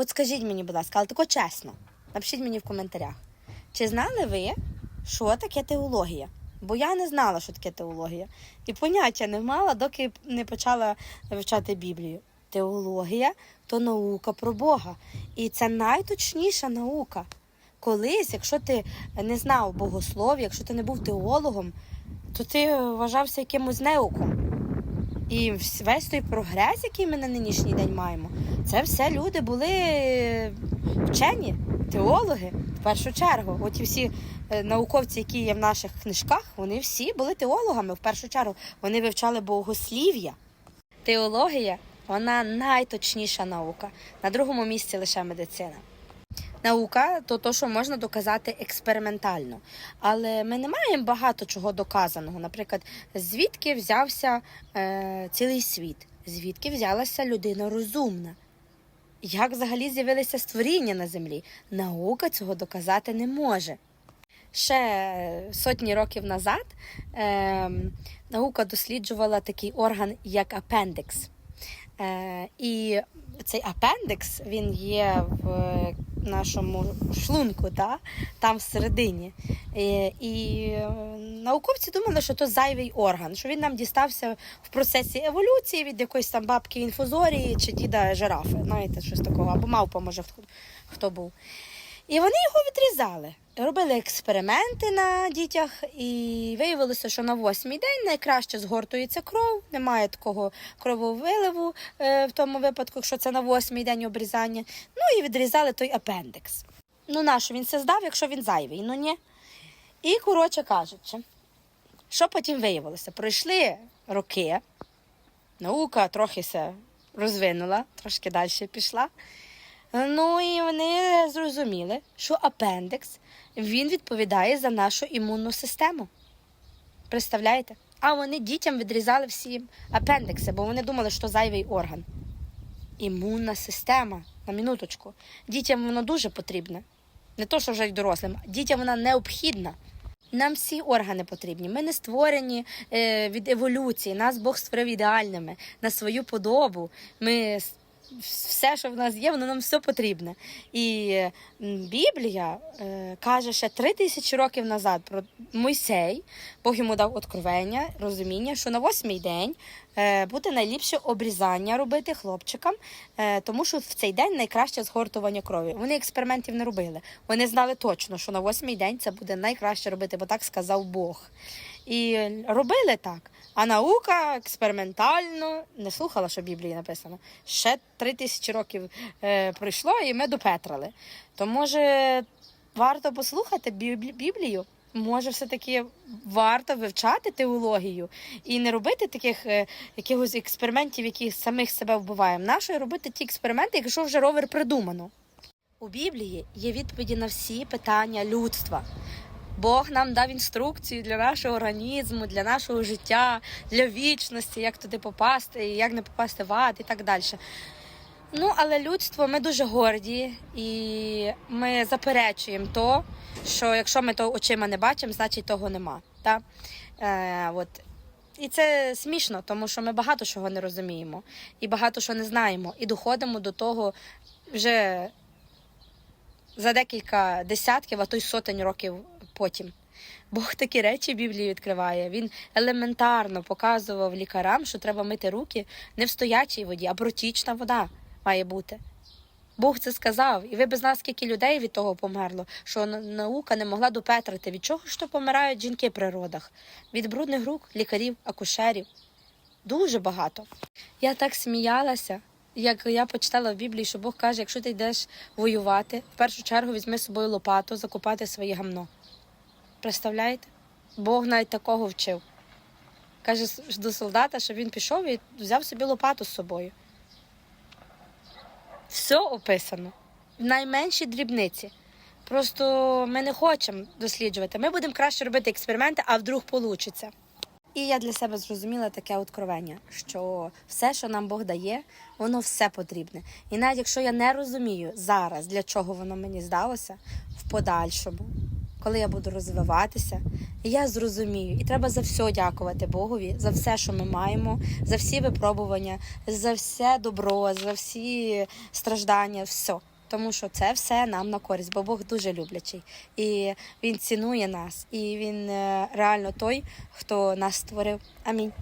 От скажіть мені, будь ласка, але тако чесно, напишіть мені в коментарях. Чи знали ви, що таке теологія? Бо я не знала, що таке теологія. І поняття не мала, доки не почала вивчати Біблію. Теологія то наука про Бога. І це найточніша наука. Колись, якщо ти не знав богослов'я, якщо ти не був теологом, то ти вважався якимось неуком. І весь той прогрес, який ми на нинішній день маємо, це все люди були е, вчені, теологи в першу чергу. От і всі е, науковці, які є в наших книжках, вони всі були теологами в першу чергу. Вони вивчали богослів'я. Теологія вона найточніша наука. На другому місці лише медицина. Наука то то, що можна доказати експериментально. Але ми не маємо багато чого доказаного. Наприклад, звідки взявся е, цілий світ, звідки взялася людина розумна. Як взагалі з'явилися створіння на землі? Наука цього доказати не може. Ще сотні років назад е, наука досліджувала такий орган, як апендикс. Е, і цей апендикс він є в нашому шлунку, та? там всередині. І, і е, науковці думали, що то зайвий орган, що він нам дістався в процесі еволюції від якоїсь там бабки інфузорії чи діда жирафи. Знаєте, щось такого, або мавпа, може, хто, хто був. І вони його відрізали. Робили експерименти на дітях, і виявилося, що на восьмий день найкраще згортується кров, немає такого крововиливу е, в тому випадку, якщо це на восьмий день обрізання. Ну і відрізали той апендикс. Ну, нащо він це здав, якщо він зайвий? Ну ні. І, коротше кажучи, що потім виявилося? Пройшли роки, наука трохи се розвинула, трошки далі пішла. Ну і вони зрозуміли, що апендикс він відповідає за нашу імунну систему. Представляєте? А вони дітям відрізали всі апендикси, бо вони думали, що зайвий орган. Імунна система, на минуточку. Дітям воно дуже потрібне. Не то, що вже й дорослим, дітям вона необхідна. Нам всі органи потрібні. Ми не створені е, від еволюції. Нас Бог створив ідеальними на свою подобу. Ми все, що в нас є, воно нам все потрібне. І Біблія е, каже ще три тисячі років назад про Мойсей, Бог йому дав откровення, розуміння, що на восьмий день е, буде найліпше обрізання робити хлопчикам, е, тому що в цей день найкраще згортування крові. Вони експериментів не робили. Вони знали точно, що на восьмий день це буде найкраще робити, бо так сказав Бог. І робили так. А наука експериментально не слухала, що в Біблії написано. Ще три тисячі років е, пройшло, і ми допетрали. То може варто послухати Біблію? Може, все-таки варто вивчати теологію і не робити таких е, якихось експериментів, які самих себе вбиваємо. Нащо робити ті експерименти, якщо вже ровер придумано? У Біблії є відповіді на всі питання людства. Бог нам дав інструкцію для нашого організму, для нашого життя, для вічності, як туди попасти, і як не попасти в ад і так далі. Ну, але людство ми дуже горді, і ми заперечуємо то, що якщо ми то очима не бачимо, значить того нема. Та? Е, от. І це смішно, тому що ми багато чого не розуміємо і багато що не знаємо, і доходимо до того вже за декілька десятків, а то й сотень років потім. Бог такі речі Біблії відкриває. Він елементарно показував лікарам, що треба мити руки не в стоячій воді, а протічна вода має бути. Бог це сказав, і ви без нас скільки людей від того померло, що наука не могла допетрити. Від чого ж то помирають жінки при родах? Від брудних рук, лікарів, акушерів. Дуже багато. Я так сміялася, як я почитала в Біблії, що Бог каже, якщо ти йдеш воювати, в першу чергу візьми з собою лопату, закопати своє гамно. Представляєте? Бог навіть такого вчив. Каже до солдата, що він пішов і взяв собі лопату з собою. Все описано. Найменші дрібниці. Просто ми не хочемо досліджувати. Ми будемо краще робити експерименти, а вдруг вийде. І я для себе зрозуміла таке откровення, що все, що нам Бог дає, воно все потрібне. І навіть якщо я не розумію зараз, для чого воно мені здалося, в подальшому, коли я буду розвиватися, я зрозумію. І треба за все дякувати Богові, за все, що ми маємо, за всі випробування, за все добро, за всі страждання, все. Тому що це все нам на користь, бо Бог дуже люблячий. І Він цінує нас, і Він е, реально той, хто нас створив. Амінь.